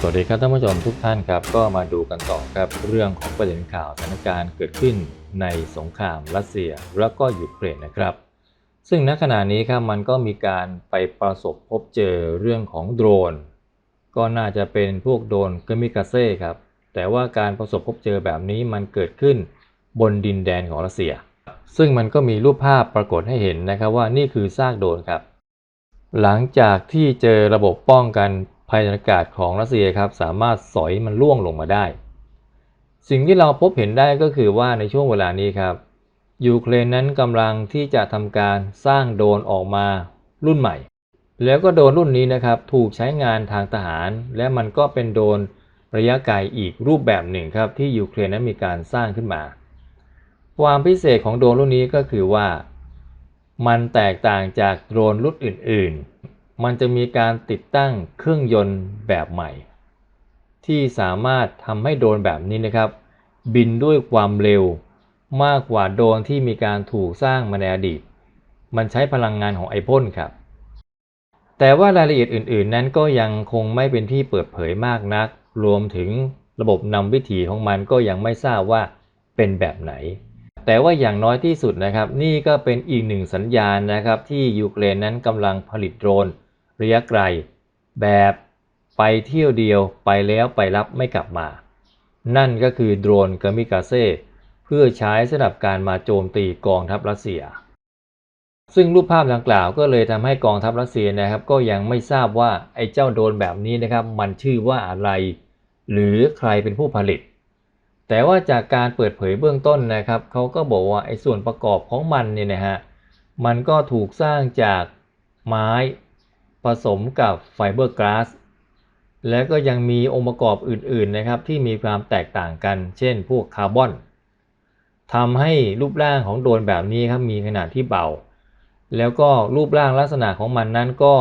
สวัสดีครับท่านผู้ชมทุกท่านครับก็มาดูกันต่อครับเรื่องของประเด็นข่าวสถานการณ์เกิดขึ้นในสงครามรัสเซียแล้วก็ยูเครนนะครับ ซึ่งณขณะนี้ครับมันก็มีการไปประสบพบเจอเรื่องของโดรน ก็น่าจะเป็นพวกโดรนเกมิกาเซ่ครับแต่ว่าการประสบพบเจอแบบนี้มันเกิดขึ้นบนดินแดนของรัสเซีย ซึ่งมันก็มีรูปภาพปรากฏให้เห็นนะครับว่านี่คือซากโดรนครับหลังจากที่เจอระบบป้องกัน ภัยทางอากาศของรัสเซียครับสามารถสอยมันล่วงลงมาได้ สิ่งที่เราพบเห็นได้ก็คือว่าในช่วงเวลานี้ครับยูเครนนั้นกำลังที่จะทำการสร้างโดรนออกมารุ่นใหม่ แล้วก็โดรนรุ่นนี้นะครับถูกใช้งานทางทหาร และมันก็เป็นโดรนระยะไกลอีกรูปแบบหนึ่งครับที่ยูเครนนั้นมีการสร้างขึ้นมา ความพิเศษของโดรนรุ่นนี้ก็คือว่า มันแตกต่างจากโดรนรุ่นอื่น ๆ มันจะมีการติดตั้งเครื่องยนต์แบบใหม่ ที่สามารถทำให้โดรนแบบนี้นะครับ บินด้วยความเร็วมากกว่าโดรนที่มีการถูกสร้างมาในอดีต มันใช้พลังงานของไอพ่นครับ แต่ว่ารายละเอียดอื่น ๆ นั้นก็ยังคงไม่เป็นที่เปิดเผยมากนัก รวมถึงระบบนำวิถีของมันก็ยังไม่ทราบว่าเป็นแบบไหน แต่ว่าอย่างน้อยที่สุดนะครับ นี่ก็เป็นอีกหนึ่งสัญญาณนะครับ ที่ยูเครนนั้นกำลังผลิตโดรน ระยะไกล แบบไปเที่ยวเดียวไปแล้วไปรับไม่กลับมา นั่นก็คือโดรนกามิกาเซ่เพื่อใช้สำหรับการมาโจมตีกองทัพรัสเซีย ซึ่งรูปภาพดังกล่าวก็เลยทำให้กองทัพรัสเซียนะครับ ก็ยังไม่ทราบว่าไอ้เจ้าโดรนแบบนี้นะครับ มันชื่อว่าอะไร หรือใครเป็นผู้ผลิต แต่ว่าจากการเปิดเผยเบื้องต้นนะครับเขาก็บอกว่าไอ้ส่วนประกอบของมันเนี่ยนะฮะมันก็ถูกสร้างจากไม้ ผสมกับไฟเบอร์กลาสและก็ยังมีองค์ประกอบอื่นๆนะครับที่มีความแตกต่างกัน เช่นพวกคาร์บอนทำให้รูปร่างของโดรนแบบนี้ครับมีขนาดที่เบา แล้วก็รูปร่างลักษณะของมันนั้นก็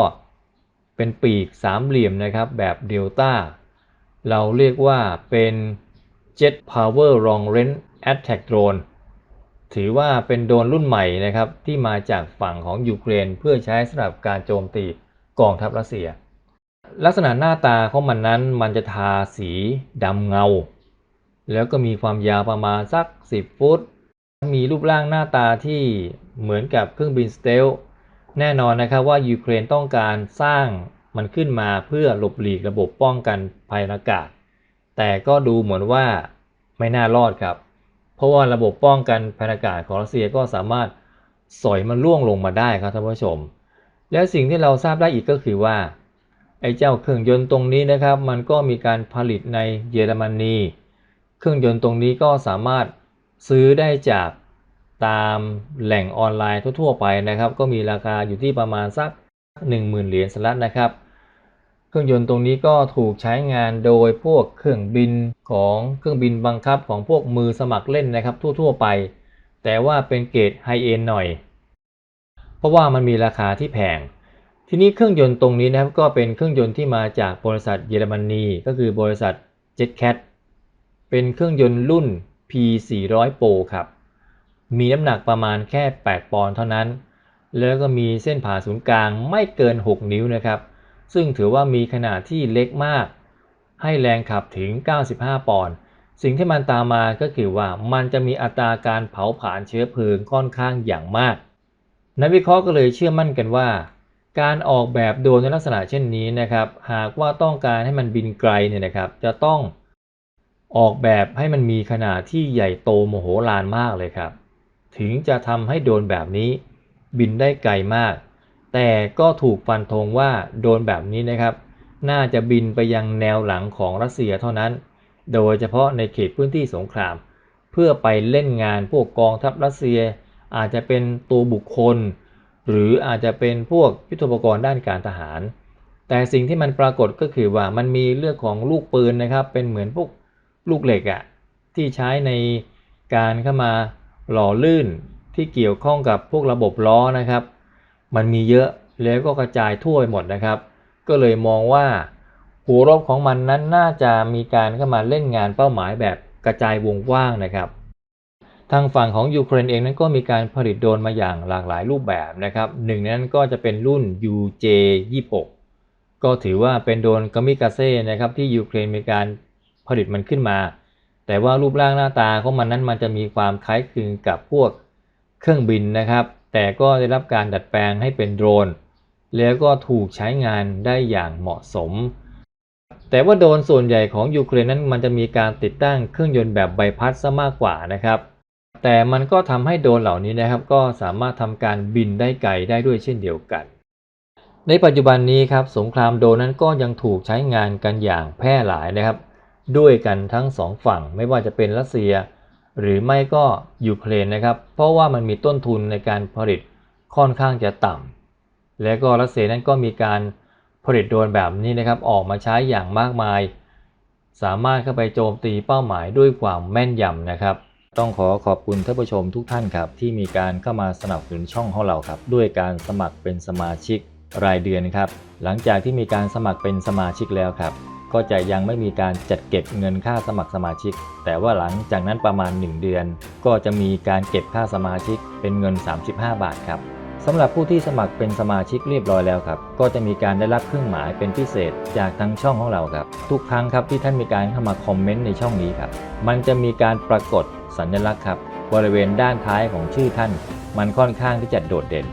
เป็นปีกสามเหลี่ยมนะครับแบบเดลต้าเราเรียกว่าเป็น Jet Power Long Range Attack Drone ถือว่าเป็นโดรนรุ่นใหม่นะครับที่มาจากฝั่งของยูเครนเพื่อใช้สำหรับการโจมตี กองทัพรัสเซีย ลักษณะหน้าตาของมันนั้นมันจะทาสีดำเงา แล้วก็มีความยาวประมาณสัก 10 ฟุต มีรูปร่างหน้าตาที่เหมือนกับเครื่องบินสเตลแน่นอนนะครับว่ายูเครนต้องการสร้างมันขึ้นมาเพื่อหลบหลีกระบบป้องกันภัยอากาศ แต่ก็ดูเหมือนว่าไม่น่ารอดครับ เพราะว่าระบบป้องกันภัยอากาศของรัสเซียก็สามารถสอยมันล่วงลงมาได้ครับท่านผู้ชม และสิ่งที่เราทราบได้อีกก็คือว่า ไอ้เจ้าเครื่องยนต์ตรงนี้นะครับ มันก็มีการผลิตในเยอรมนี เครื่องยนต์ตรงนี้ก็สามารถซื้อได้จากตามแหล่งออนไลน์ทั่วๆไปนะครับ ก็มีราคาอยู่ที่ประมาณสัก 10,000 เหรียญสหรัฐนะครับ เครื่องยนต์ตรงนี้ก็ถูกใช้งานโดยพวกเครื่องบินของเครื่องบินบังคับของพวกมือสมัครเล่นนะครับทั่วๆไป แต่ว่าเป็นเกรดไฮเอ็นหน่อย เพราะว่ามันมีราคาที่แพง ทีนี้เครื่องยนต์ตรงนี้นะครับก็เป็นเครื่องยนต์ที่มาจากบริษัทเยอรมนีก็คือบริษัท JetCat เป็นเครื่องยนต์รุ่น P400 Pro ครับ มีน้ำหนักประมาณแค่ 8 ปอนด์เท่านั้น แล้วก็มีเส้นผ่าศูนย์กลางไม่เกิน 6 นิ้วนะครับ ซึ่งถือว่ามีขนาดที่เล็กมาก ให้แรงขับถึง 95 ปอนด์ สิ่งที่มันตามมาก็คือว่ามันจะมีอัตราการเผาผลาญเชื้อเพลิงค่อนข้างอย่างมาก นักวิเคราะห์ก็เลยเชื่อมั่นกันว่า การออกแบบโดรนในลักษณะเช่นนี้นะครับ หากว่าต้องการให้มันบินไกลเนี่ยนะครับ จะต้องออกแบบให้มันมีขนาดที่ใหญ่โตโมโหลานมากเลยครับ ถึงจะทำให้โดรนแบบนี้บินได้ไกลมาก แต่ก็ถูกฟันธงว่าโดรนแบบนี้นะครับ น่าจะบินไปยังแนวหลังของรัสเซียเท่านั้น โดยเฉพาะในเขตพื้นที่สงคราม เพื่อไปเล่นงานพวกกองทัพรัสเซีย อาจจะเป็นตัวบุคคล หรืออาจจะเป็นพวกยุทโธปกรณ์ด้านการทหาร แต่สิ่งที่มันปรากฏก็คือว่ามันมีเรื่องของลูกปืนนะครับ เป็นเหมือนพวกลูกเหล็กอะที่ใช้ในการเข้ามาหล่อลื่นที่เกี่ยวข้องกับพวกระบบล้อนะครับ มันมีเยอะแล้วก็กระจายทั่วไปหมดนะครับ ก็เลยมองว่าหัวรบของมันนั้นน่าจะมีการเข้ามาเล่นงานเป้าหมายแบบกระจายวงกว้างนะครับ ทางฝั่งของยูเครนเองนั้นก็มีการผลิตโดรนมาอย่างหลากหลายรูปแบบนะครับหนึ่งนนั้นก็จะเป็นรุ่น UJ26 ก็ถือว่าเป็นโดรนกามิกาเซ่นะครับที่ยูเครนมีการผลิตมันขึ้นมา แต่ว่ารูปร่างหน้าตาของมันนั้นมันจะมีความคล้ายคลึงกับพวกเครื่องบินนะครับ แต่ก็ได้รับการดัดแปลงให้เป็นโดรน แล้วก็ถูกใช้งานได้อย่างเหมาะสม แต่ว่าโดรนส่วนใหญ่ของยูเครนนั้นมันจะมีการติดตั้งเครื่องยนต์แบบใบพัดซะมากกว่านะครับ แต่มันก็ทำให้โดรนเหล่านี้นะครับ ก็สามารถทำการบินได้ไกลได้ด้วยเช่นเดียวกัน ในปัจจุบันนี้ครับสงครามโดรนนั้นก็ยังถูกใช้งานกันอย่างแพร่หลายนะครับ ด้วยกันทั้งสองฝั่งไม่ว่าจะเป็นรัสเซีย หรือไม่ก็ยูเครนนะครับ เพราะว่ามันมีต้นทุนในการผลิตค่อนข้างจะต่ำและก็รัสเซียนั้นก็มีการผลิตโดรนแบบนี้นะครับออกมาใช้อย่างมากมาย สามารถเข้าไปโจมตีเป้าหมายด้วยความแม่นยำนะครับ ต้องขอขอบคุณท่านผู้ชมทุกท่านครับ ที่มีการเข้ามาสนับสนุนช่องของเราครับ ด้วยการสมัครเป็นสมาชิกรายเดือนครับ หลังจากที่มีการสมัครเป็นสมาชิกแล้วครับ ก็จะยังไม่มีการจัดเก็บเงินค่าสมัครสมาชิก แต่ว่าหลังจากนั้นประมาณ 1 เดือน ก็จะมีการเก็บค่าสมาชิกเป็นเงิน 35 บาทครับสำหรับผู้ที่สมัครเป็นสมาชิกเรียบร้อยแล้วครับ ก็จะมีการได้รับเครื่องหมายเป็นพิเศษจากทางช่องของเราครับ ทุกครั้งครับที่ท่านมีการเข้ามาคอมเมนต์ในช่องนี้ครับ มันจะมีการปรากฏ สัญลักษณ์ครับบริเวณด้านท้ายของชื่อท่าน มันค่อนข้างที่จะโดดเด่น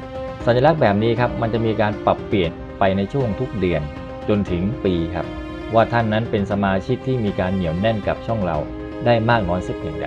สัญลักษณ์แบบนี้ครับมันจะมีการปรับเปลี่ยนไปในช่วงทุกเดือนจนถึงปีครับ ว่าท่านนั้นเป็นสมาชิกที่มีการเหนียวแน่นกับช่องเราได้มากน้อยสักเพียงใด